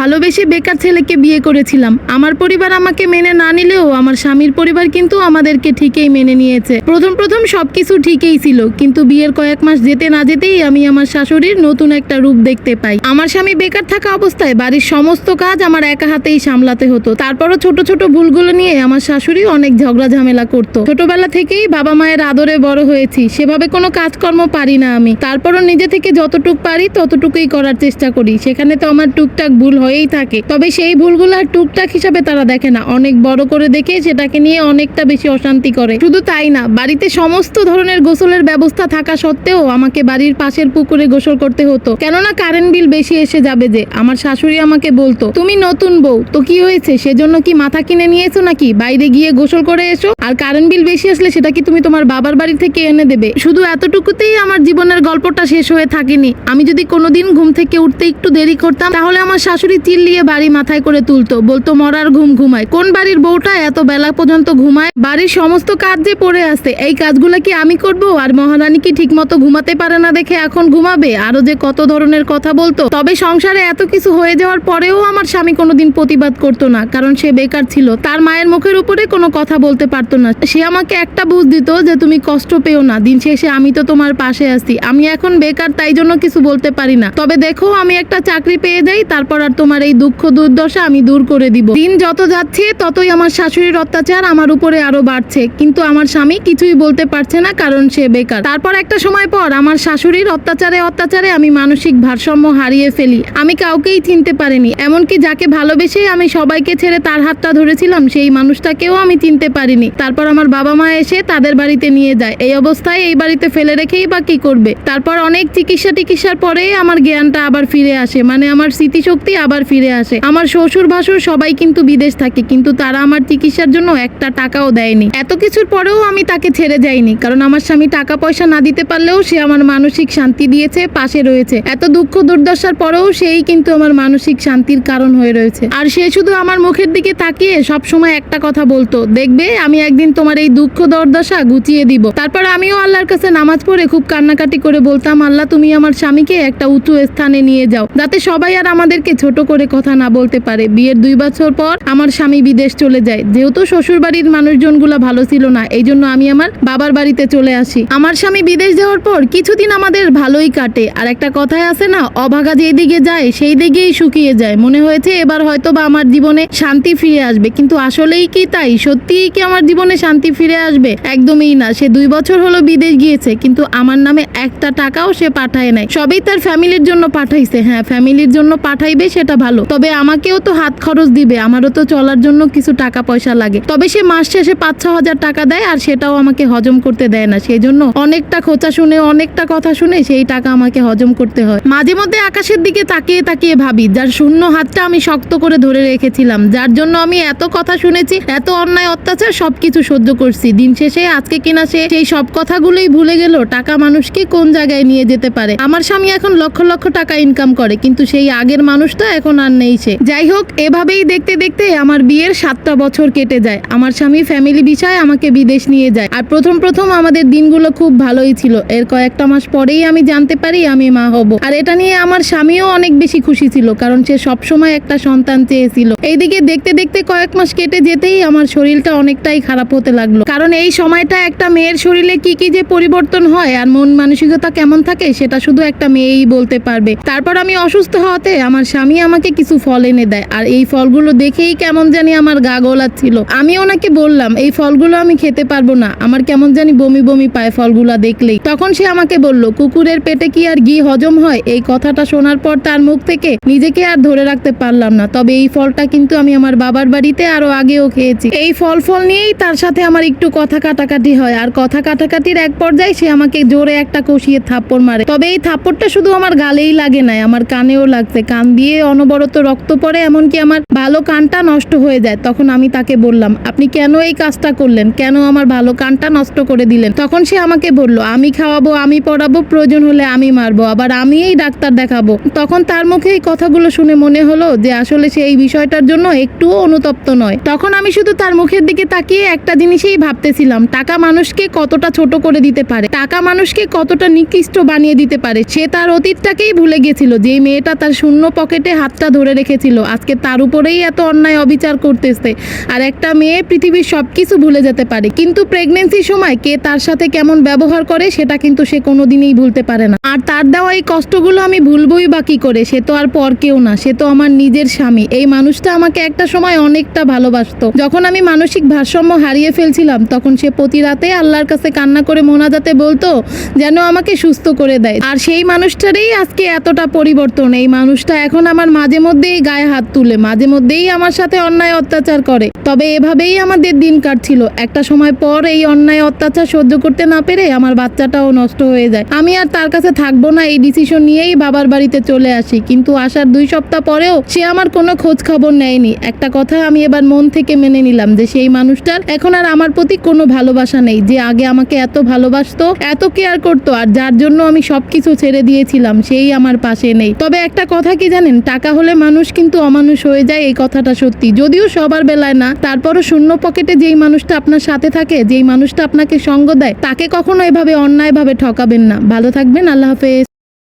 ভালোবেসে বেকার ছেলেকে বিয়ে করেছিলাম। আমার পরিবার আমাকে মেনে না নিলেও আমার স্বামীর পরিবার কিন্তু আমাদেরকে ঠিকই মেনে নিয়েছে। প্রথম প্রথম সবকিছু ঠিকই ছিল, কিন্তু বিয়ের কয়েক মাস যেতে না যেতেই আমি আমার শাশুড়ির নতুন একটা রূপ দেখতে পাই। আমার স্বামী বেকার থাকা অবস্থায় বাড়ির সমস্ত কাজ আমার একা হাতেই সামলাতে হতো। তারপরও ছোট ছোট ভুলগুলো নিয়ে আমার শাশুড়ি অনেক ঝগড়া ঝামেলা করতো। ছোটবেলা থেকেই বাবা মায়ের আদরে বড় হয়েছি, সেভাবে কোনো কাজকর্ম পারি না আমি। তারপরও নিজে থেকে যতটুক পারি ততটুকুই করার চেষ্টা করি। সেখানে তো আমার টুকটাক ভুল হয়েই থাকে। তবে সেই ভুলগুলো আর টুকটাক হিসাবে তারা দেখে না। অনেক বড় করে দেখে সেটাকে নিয়ে অনেকটা বেশি অশান্তি করে। শুধু তাই না, বাড়িতে সমস্ত ধরনের গোসলের ব্যবস্থা থাকা সত্ত্বেও আমাকে বাড়ির পাশের পুকুরে গোসল করতে হতো। কেননা কারেন্ট বিল বেশি এসে যাবে যে, আমার শাশুড়ি আমাকে বলতো, তুমি নতুন বউ, তো কি হয়েছে? সেজন্য কি মাথা কিনে নিয়েছো নাকি? বাইরে গিয়ে গোসল করে এসো। আর কারেন্ট বিল বেশি আসলে সেটা কি তুমি তোমার বাবার বাড়ি থেকে এনে দেবে? শুধু এতটুকুতেই আমার জীবনের গল্পটা শেষ হয়ে থাকেনি। আমি যদি কোনোদিন ঘুম থেকে উঠতে একটু দেরি করতাম, তাহলে আমার শাশুড়ি চিল্লিয়ে বাড়ি মাথায় করে তুলতো। বলতো, মরার ঘুম ঘুমায়। কোন বাড়ির বউটা এত বেলা পর্যন্ত ঘুমায়? বাড়ির সমস্ত কাজ যে পড়ে আছে, এই কাজগুলো কি আমি করব? আর মহারানী কি ঠিক মতো ঘুমাতে পারে না দেখে এখন ঘুমাবে? আরও যে কত ধরনের কথা বলতো। তবে সংসারে এত কিছু হয়ে যাওয়ার পরেও আমার স্বামী কোনোদিন প্রতিবাদ করতো না, কারণ সে বেকার ছিল। তার মায়ের মুখের উপরে কোনো কথা বলতে পারতো না। সে আমাকে একটা বুঝ দিত যে, তুমি কষ্ট পেও না। দিন শেষে আমি তো তোমার পাশে আছি। আমি এখন বেকার, তাই জন্য কিছু বলতে পারি না। তবে দেখো, আমি একটা চাকরি পেয়ে যাই, তারপর আর তোমার এই দুঃখ দুর্দশা আমি দূর করে দিব। দিন যত যাচ্ছে, ততই আমার শাশুড়ির অত্যাচার আমার উপরে আরও বাড়ছে। কিন্তু আমার স্বামী কিছুই বলতে পারছে না, কারণ সে বেকার। তারপর একটা সময় পর আমার শাশুড়ির অত্যাচারে অত্যাচারে আমি মানসিক ভারসাম্য হারিয়ে ফেলি। আমি কাউকেই চিনতে পারিনি। এমনকি যাকে ভালোবেসে আমি সবাইকে ছেড়ে তার হাতটা ধরেছিলাম, সেই মানুষটাকেও আমি চিনতে পারিনি। তারপর আমার বাবা মা এসে তাদের বাড়িতে নিয়ে যায়। এই অবস্থায় এই বাড়িতে ফেলে রেখেই বা কি করবে? তারপর অনেক চিকিৎসা টিকিৎসার পরে আমার জ্ঞানটা আবার ফিরে আসে। মানে আমার স্মৃতিশক্তি আবার ফিরে আসে। আমার শ্বশুর ভাসুর সবাই কিন্তু বিদেশ থাকে, কিন্তু তারা আমার চিকিৎসার জন্য একটা টাকাও দেয়নি। এত কিছুর পরেও আমি তাকে ছেড়ে যাইনি, কারণ আমার স্বামী টাকা পয়সা না দিতে পারলেও সে আমার মানসিক শান্তি দিয়েছে, পাশে রয়েছে। এত দুঃখ দুর্দশার পরেও সেই কিন্তু আমার মানসিক শান্তির কারণ হয়ে রয়েছে। আর সে শুধু আমার মুখের দিকে তাকিয়ে সব সময় একটা কথা বলতো, দেখবে, আমি একদিন তোমার এই দুঃখ দুর্দশা গুছিয়ে দিব। তারপর আমিও আল্লাহর কাছে নামাজ পড়ে খুব কান্নাকাটি করে বলতাম, আল্লাহ, তুমি আমার স্বামীকে একটা উঁচু স্থানে নিয়ে যাও, যাতে সবাই আর আমাদেরকে ছোট করে কথা না বলতে পারে। বিয়ের দুই বছর পর আমার স্বামী বিদেশ চলে যায়। যেহেতু শ্বশুর বাড়ির মানুষজনগুলো ভালো ছিল না এই জন্য আমি আমার বাবার বাড়িতে চলে আসি। আমার স্বামী বিদেশ যাওয়ার পর কিছুদিন আমাদের ভালোই কাটে। আর একটা কথায় আছে না, অভাগা যেই দিকে যায়, সেই দিকেই শুকিয়ে যায়। মনে হয়েছে এবার হয়তো বা আমার জীবনে শান্তি ফিরে আসবে। কিন্তু আসলেই কি তাই? সত্যিই কি আমার জীবনে শান্তি ফিরে আসবে? একদমই না। সে দুই বছর হলো বিদেশ গিয়েছে, কিন্তু আমার নামে একটা টাকাও সে পাঠায় নাই। সবই তার ফ্যামিলির জন্য পাঠাইছে। হ্যাঁ ফ্যামিলির জন্য পাঠাইবে সেটা ভালো। তবে আমাকেও তো হাত খরচ দিবে, আমারও তো চলার জন্য কিছু টাকা পয়সা লাগে। তবে সে মাস শেষে পাঁচ ছ হাজার টাকা দেয় আর সেটাও আমাকে হজম করতে দেয় না। সেই জন্য অনেকটা খোঁচা শুনে, অনেকটা কথা শুনে সেই টাকা আমাকে হজম করতে হয়। মাঝে মধ্যে আকাশের দিকে তাকিয়ে তাকিয়ে ভাবি, যার শূন্য হাতটা আমি শক্ত করে ধরে রেখেছিলাম, যার জন্য আমি এত কথা শুনেছি, এত অন্যায় অত্যাচার সবকিছু সহ্য করছি। দিন শেষে আজকে কিনা সে সেই সব কথাগুলোই ভুলে গেল, টাকা মানুষকে কোন জায়গায় নিয়ে যেতে পারে? আমার স্বামী এখন লক্ষ লক্ষ টাকা ইনকাম করে, কিন্তু সেই আগের মানুষটা এখন আর নেই সে। যাই হোক, এভাবেই দেখতে দেখতে আমার বিয়ের সাতটা বছর কেটে যায়। আমার স্বামী ফ্যামিলি বিষয়ে আমাকে বিদেশ নিয়ে যায়। আর প্রথম প্রথম আমাদের দিনগুলো খুব ভালোই ছিল। এর কয়েকটা মাস পরেই আমি জানতে পারি আমি মা হব। আর এটা নিয়ে আমার স্বামীও অনেক বেশি খুশি ছিল, কারণ সে সবসময় একটা সন্তান চেয়েছিল। এইদিকে দেখতে দেখতে কয়েক মাস কেটে যেতেই আমার শরীরটা অনেকটাই খারাপ হতে লাগল। কারণ এই সময়টা একটা মেয়ের শরীরে কি কি যে পরিবর্তন হয় আর মন মানসিকতা কেমন থাকে, সেটা শুধু একটা মেয়েই বলতে পারবে। তারপর আমি অসুস্থ হওয়াতে আমার স্বামী আমাকে কিছু ফল এনে দেয়। আর এই ফলগুলো দেখেই কেমন জানি আমার গা গোলাচ্ছিল। আমি ওনাকে বললাম, এই ফলগুলো আমি খেতে পারব না। আমার কেমন জানি বমি বমি পায় ফলগুলো দেখলেই। তখন সে আমাকে বলল, কুকুরের পেটে কি আর ঘি হজম হয়? এই কথাটা শোনার পর তার মুখ থেকে নিজেকে আর ধরে রাখতে পারলাম না। তবে এই ফলটা কিন্তু আমি আমার বাবার বাড়িতে আরও আগেও খেয়েছি। এই ফল ফল নিয়েই তার সাথে আমার একটু কথা কাটাকাটি হয়। আর কথা কাটাকাটির এক পর্যায়ে সে আমাকে জোরে একটা কষিয়ে থাপ্পড় মারে। তবে এই থাপ্পড়টা শুধু আমার গালেই লাগে নাই, আমার কানেও লাগছে। কান দিয়ে অনবরত রক্ত পড়ে, এমনকি আমার ভালো কানটা নষ্ট হয়ে যায়। তখন আমি তাকে বললাম, আপনি কেন এই কাজটা করলেন? কেন আমার ভালো কানটা নষ্ট করে দিলেন? তখন সে আমাকে বলল, আমি খাওয়াবো, আমি পড়াবো, প্রয়োজন হলে আমি মারবো, আবার আমি এই ডাক্তার দেখাবো। তখন তার মুখে এই কথাগুলো শুনে মনে হলো যে আসলে সে এই বিষয়টার জন্য একটুও অনুতপ্ত নয়। তখন আমি শুধু তার মুখের দিকে তাকিয়ে একটা জিনিসেই ভাবতেছিলাম, টাকা মানুষকে কতটা ছোট করে দিতে পারে, টাকা মানুষকে কতটা নিকৃষ্ট বানিয়ে দিতে পারে, সে তার অতীতটাকেই ভুলে গেছিল যে মেয়েটা তার শূন্য পকেটে হাত হাতটা ধরে রেখেছিল। আজকে তার উপরেই এত অন্যায় অবিচার করতেছে। আর একটা মেয়ে পৃথিবীর সব কিছু ভুলে যেতে পারে। কিন্তু প্রেগনেন্সির সময় কে তার সাথে কেমন ব্যবহার করে, সেটা কিন্তু সে কোনোদিনই ভুলতে পারে না। আর তার দেওয়া এই কষ্টগুলো আমি ভুলবই বা কি করে, সে তো আর পর কেউ না, সে তো আমার নিজের স্বামী। এই মানুষটা আমাকে একটা সময় অনেকটা ভালোবাসতো। যখন আমি মানসিক ভারসাম্য হারিয়ে ফেলছিলাম, তখন সে প্রতি রাতে আল্লাহর কাছে কান্না করে মোনাজাতে বলতো, যেন আমাকে সুস্থ করে দেয়। আর সেই মানুষটারই আজকে এতটা পরিবর্তন। এই মানুষটা এখন আমার মাঝে মধ্যেই গায়ে হাত তুলে, মাঝে মধ্যেই আমার সাথে অন্যায় অত্যাচার করে। তবে এভাবেই আমাদের দিন কাটছিল। একটা সময় পর এই অন্যায় অত্যাচার সহ্য করতে না পেরে আমার বাচ্চাটাও নষ্ট হয়ে যায়। আমি আর তার কাছে থাকব না, এই ডিসিশন নিয়েই বাবার বাড়িতে চলে আসি। কিন্তু আসার দুই সপ্তাহ পরেও সে আমার কোনো খোঁজ খবর নেয়নি। একটা কথা আমি এবার মন থেকে মেনে নিলাম যে সেই মানুষটার এখন আর আমার প্রতি কোনো ভালোবাসা নেই। যে আগে আমাকে এত ভালোবাসতো, এত কেয়ার করতো, আর যার জন্য আমি সবকিছু ছেড়ে দিয়েছিলাম, সেই আমার পাশে নেই। তবে একটা কথা কি জানেন? টাকা হলে মানুষ কিন্তু অমানুষ হয়ে যায় এই কথাটা সত্যি। যদিও সবার বেলায় না, তারপরও শূন্য পকেটে যেই মানুষটা আপনার সাথে থাকে, যেই মানুষটা আপনাকে সঙ্গ দেয়, তাকে কখনো এভাবে অন্যায়ভাবে ঠকাবেন না। ভালো থাকবেন, আল্লাহ হাফেজ।